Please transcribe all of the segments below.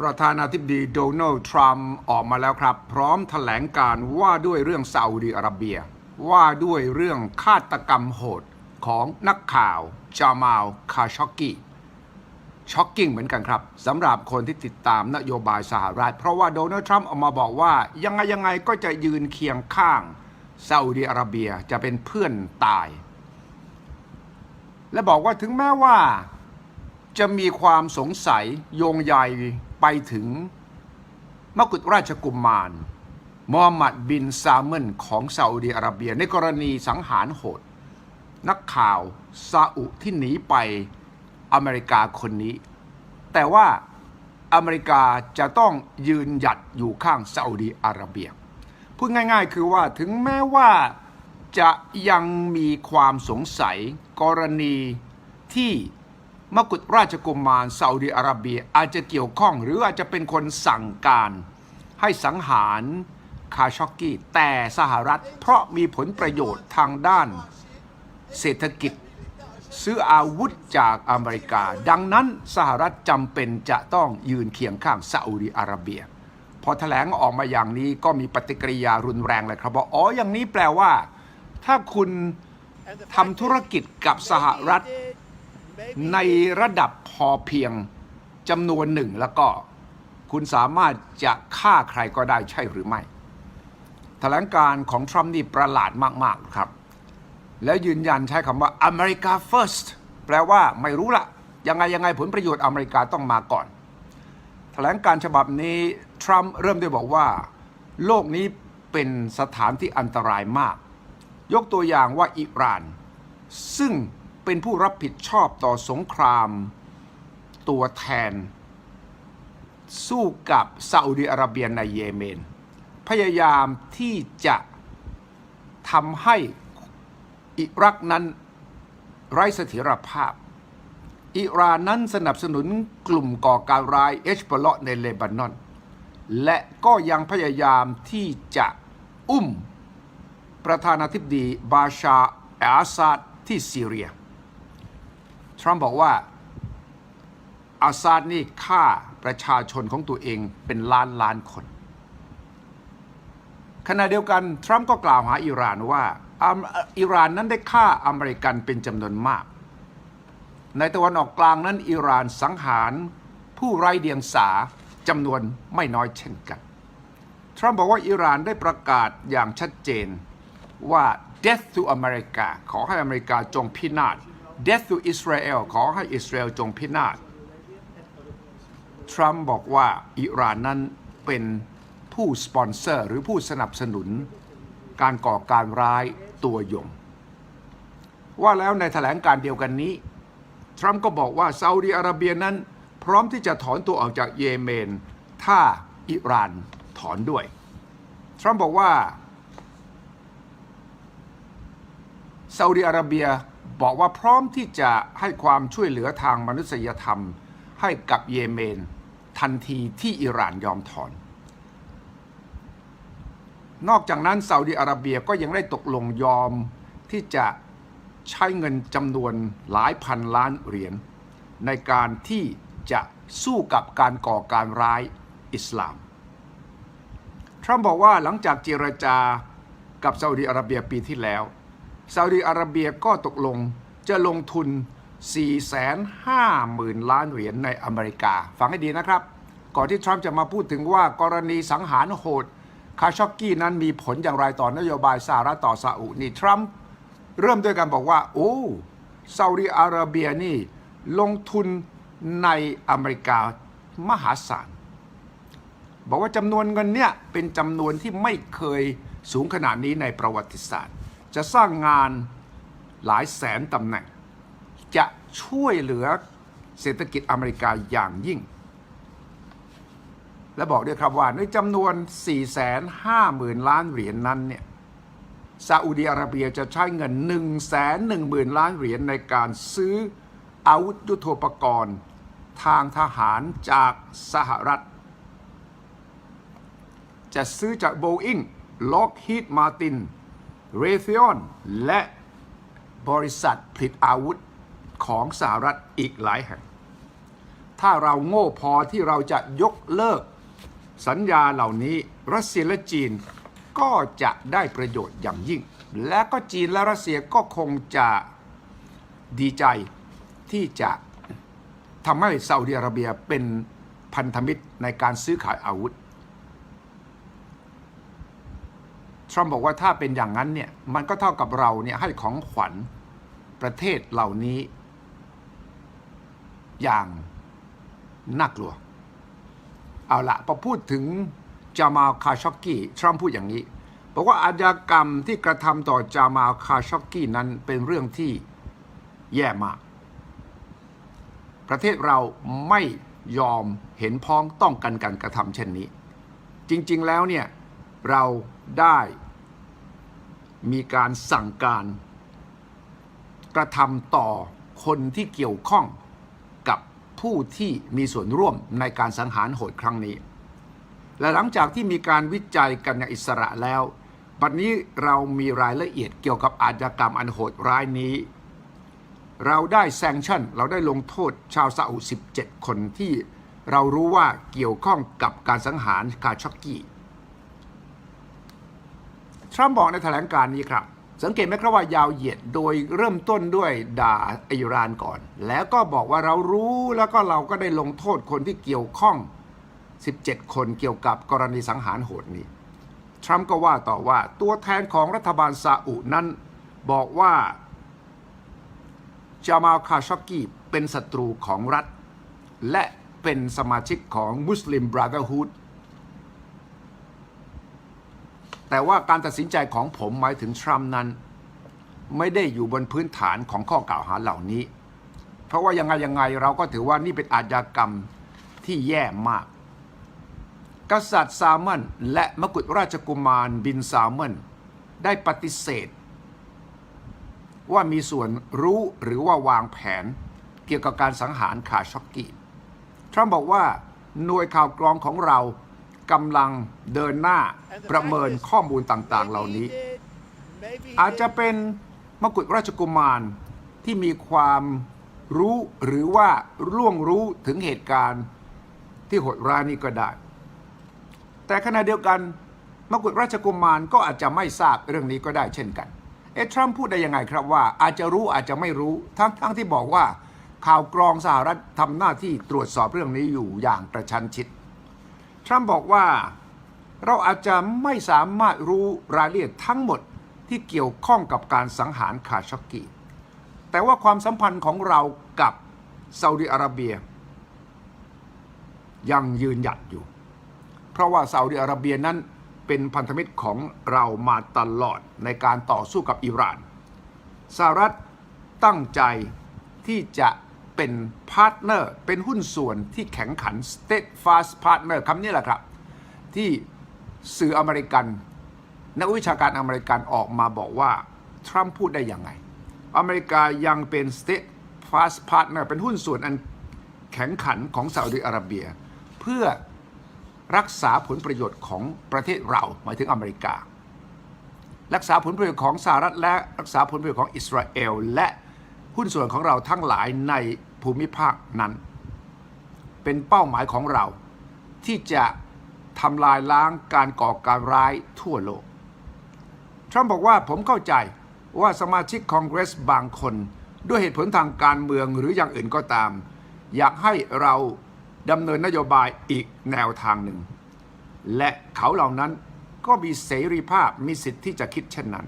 ประธานาธิบดีโดนัลด์ทรัมป์ออกมาแล้วครับ พร้อมถแถลงการว่าด้วยเรื่องซาอุดิอาระเบีย ว่าด้วยเรื่องฆาตกรรมโหดของนักข่าวจามาลคาช็อกกี้ช็อกกิ้งเหมือนกันครับสำหรับคนที่ติดตามนโยบายสหรัฐ เพราะว่าโดนัลด์ทรัมป์ออกมาบอกว่า ยังไงยังไงก็จะยืนเคียงข้างซาอุดิอาระเบียจะเป็นเพื่อนตาย และบอกว่าถึงแม้ว่า จะมีความสงสัยโยงใย ไปถึงมกุฎราชกุมมารมูฮัมหมัดบินซาเมนของซาอุดีอาระเบียในกรณีสังหารโหด นักข่าวซาอุที่หนีไปอเมริกาคนนี้ แต่ว่าอเมริกาจะต้องยืนหยัดอยู่ข้างซาอุดีอาระเบียพูดง่ายๆ คือว่าถึงแม้ว่าจะยังมีความสงสัยกรณีที่ มกุฎราชกุมมารซาอุดีอาระเบียอาจจะเกี่ยวข้องหรืออาจจะเป็นคนสั่งการให้สังหารคาช็อกกี้ แต่สหรัฐเพราะมีผลประโยชน์ทางด้านเศรษฐกิจ ซื้ออาวุธจากอเมริกา ดังนั้นสหรัฐจำเป็นจะต้องยืนเคียงข้างซาอุดีอาระเบีย พอแถลงออกมาอย่างนี้ก็มีปฏิกิริยารุนแรงเลยครับว่าอ๋ออย่างนี้แปลว่า ถ้าคุณทำธุรกิจกับสหรัฐ ในระดับพอเพียงจำนวนหนึ่งแล้วก็คุณสามารถจะฆ่าใครก็ได้ใช่หรือไม่แถลงการของทรัมป์นี่ประหลาดมาก ๆ ครับ แล้วยืนยันใช้คำว่า America first แปลว่าไม่รู้ละยังไงยังไงผลประโยชน์อเมริกาต้องมาก่อน แถลงการฉบับนี้ทรัมป์เริ่มด้วยบอกว่า โลกนี้เป็นสถานที่อันตรายมาก ยกตัวอย่างว่าอิหร่าน ซึ่ง เป็นผู้รับผิดชอบต่อสงครามตัวแทน สู้กับซาอุดิอาระเบียในเยเมน พยายามที่จะทำให้อิรักนั้นไร้เสถียรภาพ อิรานนั้นสนับสนุนกลุ่มก่อการร้ายเอชบลาะในเลบานอน และก็ยังพยายามที่จะอุ้มประธานาธิบดีบาชาอาซาดที่ซีเรีย ทรัมป์บอกว่าอาซาดนี่ฆ่าประชาชนของตัวเองเป็นล้านล้านคน ขณะเดียวกันทรัมป์ก็กล่าวหาอิหร่านว่าอิหร่านนั้นได้ฆ่าอเมริกันเป็นจำนวนมาก ในตะวันออกกลางนั้นอิหร่านสังหารผู้ไร้เดียงสาจำนวนไม่น้อยเช่นกัน ทรัมป์บอกว่าอิหร่านได้ประกาศอย่างชัดเจนว่า death to America ขอให้อเมริกาจงพินาศ death to Israel ขอให้อิสราเอลจงพินาศ ทรัมป์บอกว่าอิหร่านนั้นเป็นผู้สปอนเซอร์หรือผู้สนับสนุน การก่อการร้ายตัวยง ว่าแล้วในแถลงการเดียวกันนี้ ทรัมป์ก็บอกว่าซาอุดีอาระเบียนั้น พร้อมที่จะถอนตัวออกจากเยเมน ถ้าอิหร่านถอนด้วย ทรัมป์บอกว่าซาอุดีอาระเบีย บอกว่าพร้อมที่จะให้ความช่วยเหลือทางมนุษยธรรม ให้กับเยเมน ทันทีที่อิหร่านยอมถอน นอกจากนั้นซาอุดีอาระเบียก็ยังได้ตกลงยอมที่จะใช้เงินจำนวนหลายพันล้านเหรียญในการที่จะสู้กับการก่อการร้ายอิสลาม ทรัมป์บอกว่าหลังจากเจรจากับซาอุดีอาระเบียปีที่แล้ว ซาอุดีอาระเบียก็ตกลงจะลงทุน 450,000 ล้านเหรียญในอเมริกา ฟังให้ดีนะครับ ก่อนที่ทรัมป์จะมาพูดถึงว่ากรณีสังหารโหด คาชอกกี้นั้นมีผลอย่างไรต่อนโยบายสหรัฐต่อซาอุนี่ทรัมป์เริ่มด้วยการบอกว่า โอ้ซาอุดีอาระเบียนี่ลงทุนในอเมริกามหาศาลบอกว่าจำนวนเงินเนี่ยเป็นจำนวนที่ไม่เคยสูงขนาดนี้ในประวัติศาสตร์ จะสร้างงานหลายแสนตำแหน่ง จะช่วยเหลือเศรษฐกิจอเมริกาอย่างยิ่ง และบอกด้วยครับว่าในจำนวน 450,000 ล้านเหรียญนนั้นเนี่ยซาอุดีอาระเบียจะใช้เงิน 110,000 ล้านเหรียญในการซื้ออาวุธยุโทโธปกรณ์ ทางทหารจากสหรัฐ จะซื้อจากโบอิงล็อกฮิตมาติน Boeing Lockheed Martin Raytheon และบริษัทผลิตอาวุธของสหรัฐอีกหลายแห่ง ถ้าเราโง่พอที่เราจะยกเลิก สัญญาเหล่านี้รัสเซียและจีนก็จะได้ประโยชน์อย่างยิ่ง และก็จีนและรัสเซียก็คงจะดีใจที่จะทำให้ซาอุดิอาระเบียเป็นพันธมิตรในการซื้อขายอาวุธ ทรัมป์บอกว่าถ้าเป็นอย่างนั้นเนี่ยมันก็เท่ากับเราเนี่ยให้ของขวัญประเทศเหล่านี้ อย่างน่ากลัว เอาละพอพูดถึงจามาลคาชอกกี้ทรัมป์พูดอย่างนี้บอกว่าอาชญากรรมที่กระทำต่อจามาลคาชอกกี้นั้นเป็นเรื่องที่แย่มาก ประเทศเราไม่ยอมเห็นพ้องต้องกันการกระทำเช่นนี้ จริง ๆ แล้วเนี่ย เราได้มีการสั่งการ กระทำต่อคนที่เกี่ยวข้องกับผู้ที่มีส่วนร่วมในการสังหารโหดครั้งนี้ และหลังจากที่มีการวิจัยกันอย่างอิสระแล้วบัดนี้เรามีรายละเอียดเกี่ยวกับอาชญากรรมอันโหดร้ายนี้ เราได้แซงชั่น เราได้ลงโทษชาวซาอุ17 คนที่เรารู้ว่าเกี่ยวข้องกับการสังหารคาช็อกกี้ ทรัมป์บอกในแถลงการนี้ครับ สังเกตไหมครับว่ายาวเหยียดโดยเริ่มต้นด้วยด่าอิหร่านก่อน แล้วก็บอกว่าเรารู้แล้วก็เราก็ได้ลงโทษคนที่เกี่ยวข้อง 17 คนเกี่ยวกับกรณีสังหารโหดนี้ทรัมป์ก็ว่าต่อว่าตัวแทนของรัฐบาลซาอุนั้น บอกว่าจามาลคาชอกกี้เป็นศัตรูของรัฐ และเป็นสมาชิกของมุสลิมบรา h อ r ฮูด แต่ว่าการตัดสินใจของผมหมายถึงทรัมป์นั้น ไม่ได้อยู่บนพื้นฐานของข้อกล่าวหาเหล่านี้ เพราะว่ายังไงยังไงเราก็ถือว่านี่เป็นอาชญากรรมที่แย่มาก กษัตริย์ซามันและมกุฎราชกุมารบินซามันได้ปฏิเสธ ว่ามีส่วนรู้หรือว่าวางแผนเกี่ยวกับการสังหารคาช็อกกี้ทรัมป์บอกว่าหน่วยข่าวกรองของเรา กำลังเดินหน้าประเมินข้อมูลต่างๆ เหล่านี้ อาจจะเป็นมกุฎราชกุมารที่มีความรู้หรือว่าร่วงรู้ถึงเหตุการณ์ที่โหดร้ายนี้ก็ได้ แต่ขณะเดียวกันมกุฎราชกุมารก็อาจจะไม่ทราบเรื่องนี้ก็ได้เช่นกัน เอทรัมพูดได้ยังไงครับว่า อาจจะรู้อาจจะไม่รู้ทั้งทั้งที่บอกว่าข่าวกรองสหรัฐทำหน้าที่ตรวจสอบเรื่องนี้อยู่อย่างกระชั้นชิด ทรัมป์บอกว่าเราอาจจะไม่สามารถรู้รายละเอียดทั้งหมดที่เกี่ยวข้องกับการสังหารคาช็อกกีแต่ว่าความสัมพันธ์ของเรากับซาอุดิอาระเบีย ยังยืนหยัดอยู่ เพราะว่าซาอุดิอาระเบียนั้นเป็นพันธมิตรของเรามาตลอดในการต่อสู้กับอิหร่านสหรัฐตั้งใจที่จะ เป็นพาร์ทเนอร์เป็นหุ้นส่วนที่แข็งขัน state fast partner คำนี้แหละครับ ที่สื่ออเมริกัน นักวิชาการอเมริกันออกมาบอกว่า ทรัมป์พูดได้ยังไง อเมริกายังเป็น state fast partner เป็นหุ้นส่วนอันแข็งขันของซาอุดิอาระเบีย เพื่อรักษาผลประโยชน์ของประเทศเราหมายถึงอเมริกา รักษาผลประโยชน์ของสหรัฐและรักษาผลประโยชน์ของอิสราเอลและหุ้นส่วนของเราทั้งหลายใน ภูมิภาคนั้น เป็นเป้าหมายของเรา ที่จะทำลายล้างการก่อการร้ายทั่วโลก ทรัมป์บอกว่าผมเข้าใจว่าสมาชิกคองเกรสบางคน ด้วยเหตุผลทางการเมืองหรืออย่างอื่นก็ตาม อยากให้เราดำเนินนโยบายอีกแนวทางหนึ่ง และเขาเหล่านั้นก็มีเสรีภาพมีสิทธิ์ที่จะคิดเช่นนั้น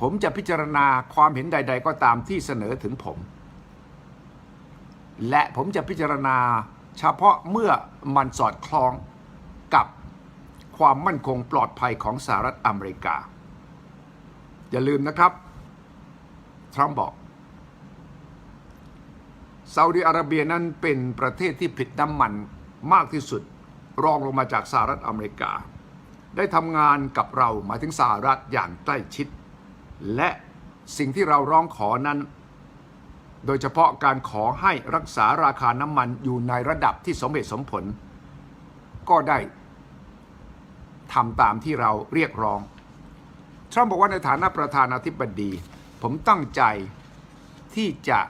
ผมจะพิจารณาความเห็นใด ๆ ก็ตามที่เสนอถึงผม และผมจะพิจารณาเฉพาะเมื่อมันสอดคล้องกับความมั่นคงปลอดภัยของสหรัฐอเมริกา อย่าลืมนะครับ ทรัมป์บอกซาอุดิอาระเบียนั้นเป็นประเทศที่ผลิตน้ำมันมากที่สุด รองลงมาจากสหรัฐอเมริกา ได้ทำงานกับเราหมายถึงสหรัฐอย่างใกล้ชิด และสิ่งที่เราร้องขอนั้น โดยเฉพาะการขอให้รักษาราคาน้ำมันอยู่ในระดับที่สมเหตุสมผล ก็ได้ทำตามที่เราเรียกร้อง ทรัมป์บอกว่าในฐานะประธานาธิบดี ผมตั้งใจที่จะ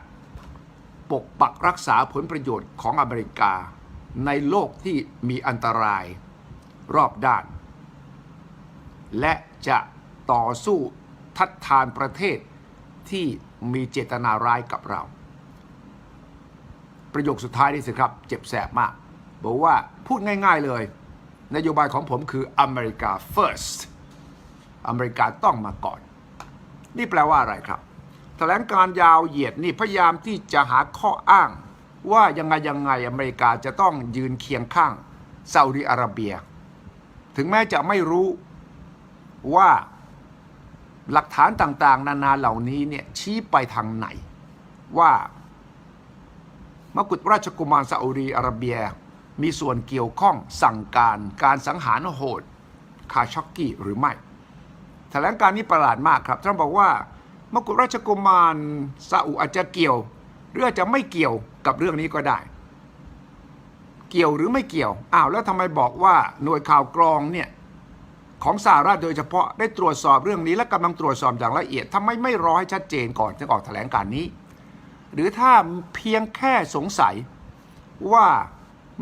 ปกปักรักษาผลประโยชน์ของอเมริกา ในโลกที่มีอันตรายรอบด้าน และจะต่อสู้ทัดทานประเทศ ที่มีเจตนาร้ายกับเรา ประโยคสุดท้ายนี่สิครับ เจ็บแสบมาก บอกว่าพูดง่ายๆเลย นโยบายของผมคืออเมริกา first อเมริกาต้องมาก่อน นี่แปลว่าอะไรครับแถลงการยาวเหยียดนี่พยายามที่จะหาข้ออ้าง ว่ายังไงยังไงอเมริกาจะต้องยืนเคียงข้างซาอุดิอาระเบีย ถึงแม้จะไม่รู้ว่า หลักฐานต่างๆ นานาเหล่านี้เนี่ยชี้ไปทางไหน ว่ามกุฎราชกุมารซาอุดีอาระเบียมีส่วนเกี่ยวข้องสั่งการการสังหารโหดคาช็อกกี้หรือไม่ แถลงการนี้ประหลาดมากครับท่านบอกว่ามกุฎราชกุมารซาอุอาจจะเกี่ยว หรืออาจจะไม่เกี่ยวกับเรื่องนี้ก็ได้ เกี่ยวหรือไม่เกี่ยวอ้าวแล้วทำไมบอกว่าหน่วยข่าวกรองเนี่ย ของสหรัฐโดยเฉพาะได้ตรวจสอบเรื่องนี้และกำลังตรวจสอบอย่างละเอียดทำไมไม่รอให้ชัดเจนก่อนถึงออกแถลงการนี้ หรือถ้าเพียงแค่สงสัยว่า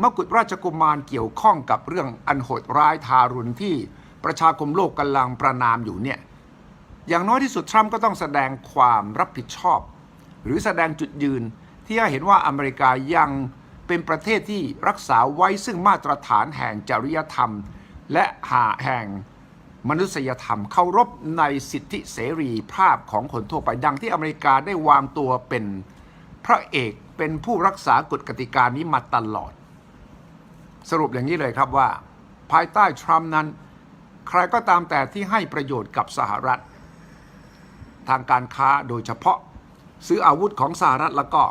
มกุฎราชกุมารเกี่ยวข้องกับเรื่องอันโหดร้ายทารุณที่ประชาคมโลกกำลังประนามอยู่เนี่ยอย่างน้อยที่สุดทรัมป์ก็ต้องแสดงความรับผิดชอบ หรือแสดงจุดยืนที่ให้เห็นว่าอเมริกายังเป็นประเทศที่รักษาไว้ซึ่งมาตรฐานแห่งจริยธรรม และหาแห่งมนุษยธรรมเคารพในสิทธิเสรีภาพของคนทั่วไปดังที่อเมริกาได้วางตัวเป็นพระเอกเป็นผู้รักษากฎกติกานี้มาตลอด สรุปอย่างนี้เลยครับว่า ภายใต้ทรัมป์นั้น ใครก็ตามแต่ที่ให้ประโยชน์กับสหรัฐ ทางการค้าโดยเฉพาะซื้ออาวุธของสหรัฐแล้วก็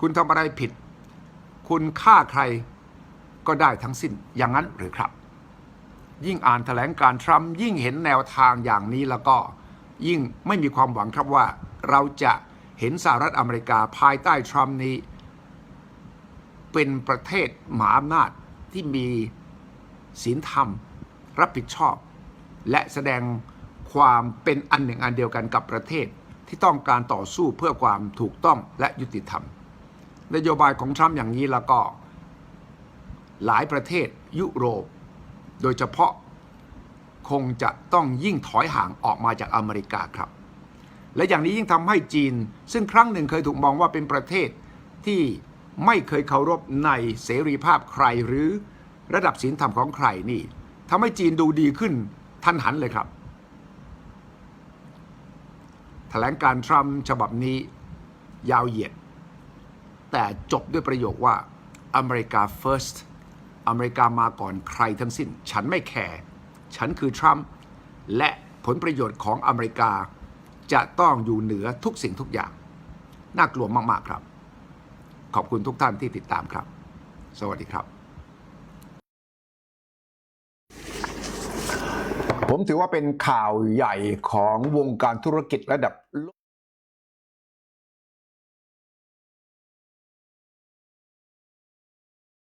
คุณทำอะไรผิด คุณฆ่าใครก็ได้ทั้งสิ้นอย่างนั้นหรือครับ ยิ่งอ่านแถลงการทรัมป์ยิ่งเห็นแนวทางอย่างนี้แล้วก็ยิ่งไม่มีความหวังครับว่าเราจะเห็นสหรัฐอเมริกาภายใต้ทรัมป์นี้ เป็นประเทศมหาอำนาจที่มีศีลธรรม รับผิดชอบ และแสดงความเป็นอันหนึ่งอันเดียวกันกับประเทศที่ต้องการต่อสู้เพื่อความถูกต้องและยุติธรรม นโยบายของทรัมป์อย่างนี้แล้วก็ หลายประเทศยุโรป โดยเฉพาะคงจะต้องยิ่งถอยห่างออกมาจากอเมริกาครับ และอย่างนี้ยิ่งทำให้จีน ซึ่งครั้งหนึ่งเคยถูกมองว่าเป็นประเทศที่ไม่เคยเคารพในเสรีภาพใครหรือระดับศีลธรรมของใครนี่ทำให้จีนดูดีขึ้นทันหันเลยครับแถลงการทรัมป์ฉบับนี้ยาวเหยียด แต่จบด้วยประโยคว่าอเมริกา first อเมริกามาก่อนใครทั้งสิ้น ฉันไม่แคร์ฉันคือทรัมป์และผลประโยชน์ของอเมริกา จะต้องอยู่เหนือทุกสิ่งทุกอย่าง น่ากลัวมาก ๆ ครับ ขอบคุณทุกท่านที่ติดตามครับ สวัสดีครับ ผมถือว่าเป็นข่าวใหญ่ของวงการธุรกิจระดับโลก